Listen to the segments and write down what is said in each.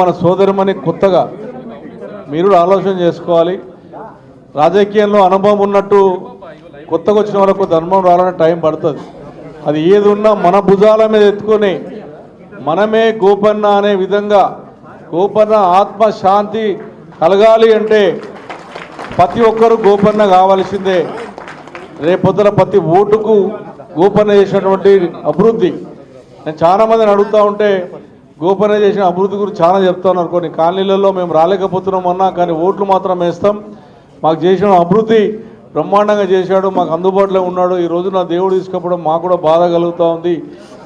మన సోదరుమని కొత్తగా మీరు ఆలోచన చేసుకోవాలి. రాజకీయంలో అనుభవం ఉన్నట్టు కొత్తగా వచ్చిన వరకు ధర్మం రావాలని టైం పడుతుంది. అది ఏది ఉన్నా మన భుజాల మీద ఎత్తుకొని మనమే గోపన్న అనే విధంగా గోపన్న ఆత్మశాంతి కలగాలి అంటే ప్రతి ఒక్కరు గోపన్న కావాల్సిందే. రేపొద్దున ప్రతి ఓటుకు గోపన్న చేసినటువంటి అభివృద్ధి. నేను చాలా మందిని అడుగుతూ ఉంటే గోపన్న చేసిన అభివృద్ధి గురించి చాలా చెప్తాను కొన్ని కాలనీలలో మేము రాలేకపోతున్నాం అన్నా కానీ ఓట్లు మాత్రం వేస్తాం మాకు చేసిన అభివృద్ధి బ్రహ్మాండంగా చేశాడు మాకు అందుబాటులో ఉన్నాడు. ఈ రోజు నా దేవుడు తీసుకపోవడం మాకు కూడా బాధ కలుగుతూ ఉంది.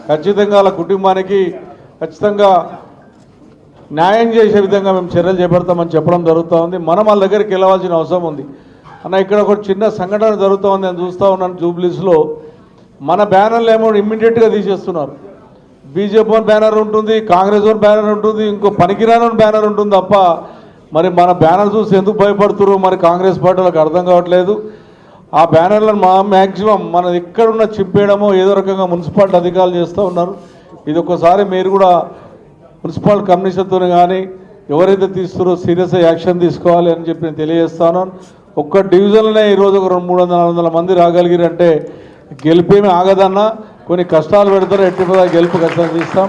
ఖచ్చితంగా వాళ్ళ కుటుంబానికి ఖచ్చితంగా న్యాయం చేసే విధంగా మేము చర్యలు చేపడతామని చెప్పడం జరుగుతూ ఉంది. మనం వాళ్ళ దగ్గరికి వెళ్ళవలసిన అవసరం ఉంది. అన్న ఇక్కడ ఒక చిన్న సంఘటన జరుగుతూ ఉంది నేను చూస్తూ ఉన్నాను జూబ్లీస్లో. మన బ్యానర్లు ఏమో ఇమ్మీడియట్గా తీసేస్తున్నారు. బీజేపీ వన్ బ్యానర్ ఉంటుంది కాంగ్రెస్ వన్ బ్యానర్ ఉంటుంది ఇంకో పనికిరాని బ్యానర్ ఉంటుంది తప్ప మరి మన బ్యానర్ చూసి ఎందుకు భయపడుతున్నారు మరి కాంగ్రెస్ పార్టీలకు అర్థం కావట్లేదు. ఆ బ్యానర్లను మా మ్యాక్సిమం మనం ఎక్కడున్న చింపేయడమో ఏదో రకంగా మున్సిపాలిటీ అధికారులు చేస్తూ ఉన్నారు. ఇది ఒక్కసారి మీరు కూడా మున్సిపల్ కమిషన్తో కానీ ఎవరైతే తీస్తారో సీరియస్ యాక్షన్ తీసుకోవాలి అని చెప్పి నేను తెలియజేస్తాను ఒక్క డివిజన్లోనే ఈరోజు ఒక రెండు మూడు వందల నాలుగు వందల మంది రాగలిగిరంటే గెలిపేమి ఆగదన్నా కొన్ని కష్టాలు పెడతారు ఎట్టి మీద గెలుపు కష్టం తీస్తాం.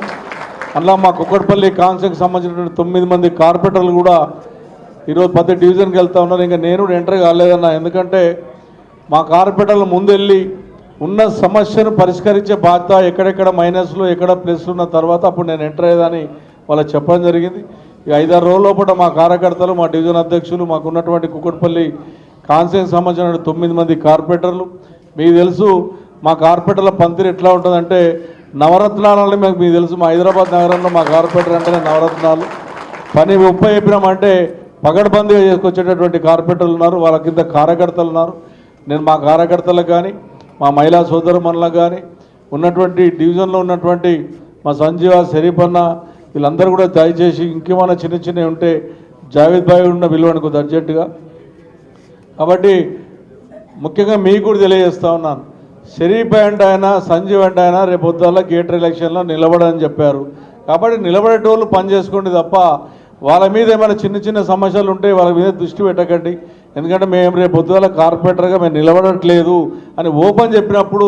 అలా మా కుక్కడపల్లి కాన్సెక్ట్ సంబంధించినటువంటి తొమ్మిది మంది కార్పొరేటర్లు కూడా ఈరోజు ప్రతి డివిజన్కి వెళ్తా ఉన్నారు. ఇంకా నేను కూడా ఎంటర్ కాలేదన్నా. ఎందుకంటే మా కార్పొరేటర్లు ముందెళ్ళి ఉన్న సమస్యను పరిష్కరించే బాధ్యత ఎక్కడెక్కడ మైనస్లు ఎక్కడ ప్లస్లు ఉన్న తర్వాత అప్పుడు నేను ఎంటర్ అయ్యేదని వాళ్ళకి చెప్పడం జరిగింది. ఈ ఐదారు రోజుల లోపల మా కార్యకర్తలు మా డివిజన్ అధ్యక్షులు మాకు ఉన్నటువంటి కాన్సెక్ట్ సంబంధించిన తొమ్మిది మంది కార్పొరేటర్లు. మీకు తెలుసు మా కార్పొరేటర్ల పంతిరి ఎట్లా ఉంటుందంటే నవరత్నాలని మీకు మీకు తెలుసు మా హైదరాబాద్ నగరంలో మా కార్పొరేటర్ అంటేనే నవరత్నాలు. పని ఉప్ప చెప్పినామంటే పగడబందీగా చేసుకొచ్చేటటువంటి కార్పొరేటర్లు ఉన్నారు వాళ్ళ కింద కార్యకర్తలు ఉన్నారు. నేను మా కార్యకర్తలకు కానీ మా మహిళా సోదరుమణులకు కానీ ఉన్నటువంటి డివిజన్లో ఉన్నటువంటి మా సంజీవ శరీఫన్న వీళ్ళందరూ కూడా దయచేసి ఇంకేమైనా చిన్న చిన్నవి ఉంటే జావేద్ భాయ్ ఉన్న విలువను కొద్ది అర్జెంటుగా కాబట్టి ముఖ్యంగా మీకు కూడా తెలియజేస్తా ఉన్నాను. షరీఫ్ అండ్ ఆయన సంజీవ్ అండ్ ఆయన రేపు పొద్దున్న గేటర్ ఎలక్షన్లో నిలబడని చెప్పారు. కాబట్టి నిలబడేటోళ్ళు పని చేసుకోండి తప్ప వాళ్ళ మీద ఏమైనా చిన్న చిన్న సమస్యలు ఉంటే వాళ్ళ మీద దృష్టి పెట్టకండి. ఎందుకంటే మేము రేపు పొద్దుల కార్పొరేటర్గా మేము నిలబడట్లేదు అని ఓపెన్ చెప్పినప్పుడు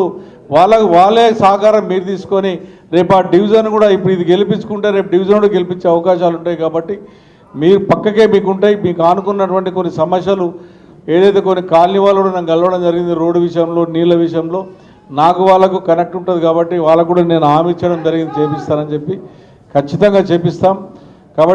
వాళ్ళకు వాళ్ళే సహకారం మీరు తీసుకొని రేపు ఆ డివిజన్ కూడా ఇప్పుడు ఇది గెలిపించుకుంటే రేపు డివిజన్ కూడా గెలిపించే అవకాశాలు ఉంటాయి కాబట్టి మీరు పక్కకే మీకు ఉంటాయి మీకు ఆనుకున్నటువంటి కొన్ని సమస్యలు ఏదైతే కొన్ని కాలనీ వాళ్ళు కూడా నన్ను కలవడం జరిగింది రోడ్డు విషయంలో నీళ్ళ విషయంలో నాకు వాళ్ళకు కనెక్ట్ ఉంటుంది కాబట్టి వాళ్ళకు కూడా నేను హామీ ఇచ్చడం జరిగింది చేపిస్తానని చెప్పి ఖచ్చితంగా చేపిస్తాం. కాబట్టి